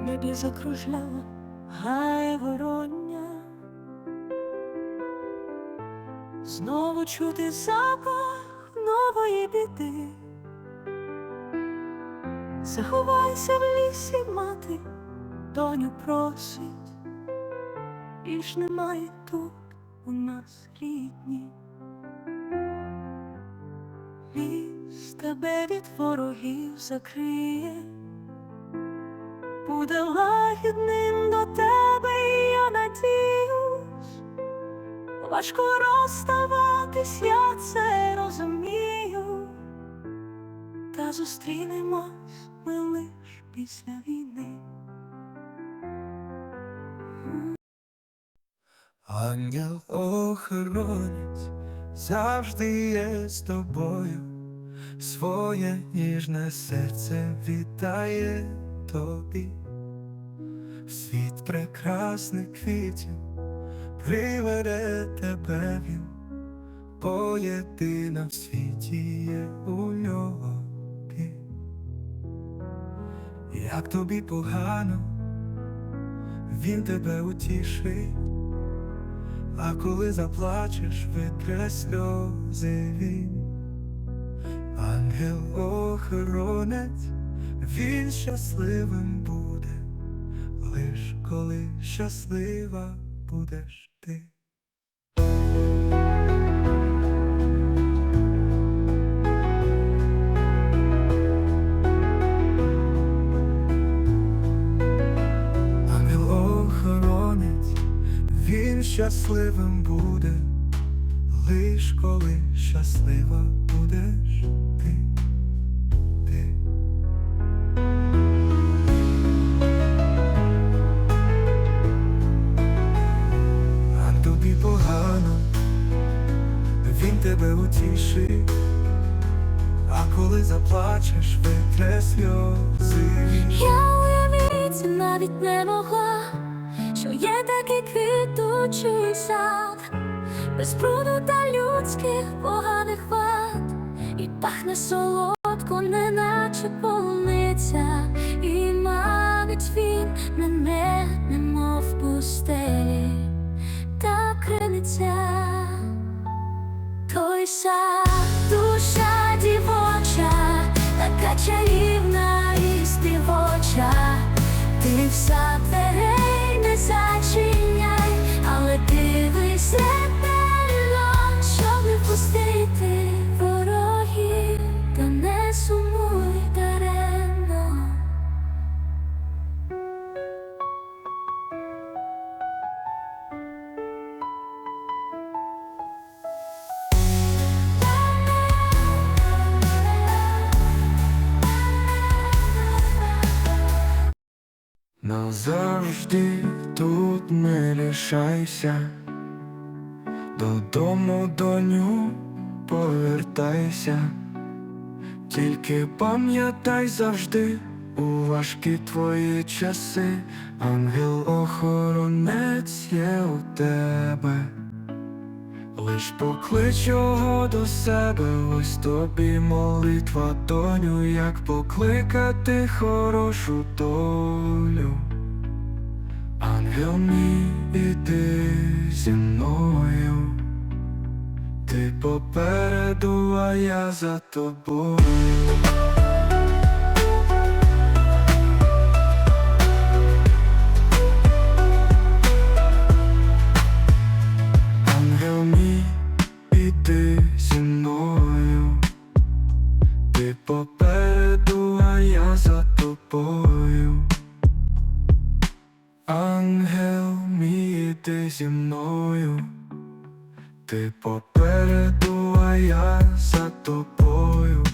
в небі закружляла гає вороння. Знову чути запах нової біди. Заховайся в лісі, мати, доню просить, більш немає тут у нас рідні. Ліс тебе від ворогів закриє, буде лагідним до тебе, і я надіюсь. Важко розставатись, я це розумію, та зустрінемось ми лиш після війни. Ангел охоронець завжди є з тобою, своє ніжне серце віддає тобі, світ прекрасних квітів приведе тебе він, бо єдина в світі є у нього. Як тобі погано, він тебе утішить. А коли заплачеш, витре сльози він, ангел-охоронець, він щасливим буде, лиш коли щаслива будеш ти. Він щасливим буде, лиш коли щаслива будеш ти. Тобі погано, він тебе утішить, а коли заплачеш, витре сльози. Я уявити навіть не могла, що є такий квітучий сад, без бруду та людських поганих вад, і пахне солодко, неначе полуниця, Сад, душа дівоча, така чарівна і співоча, ти в Назавжди тут не лишайся, додому доню повертайся, тільки пам'ятай завжди у важкі твої часи, ангел-охоронець є у тебе. Лиш поклич його до себе, ось тобі молитва, доню, як покликати хорошу долю. Ангел мій, іди зі мною, ти попереду, а я за тобою. Попереду, а я за тобою. Ангел мій, іди зі мною, ти попереду, а я за тобою.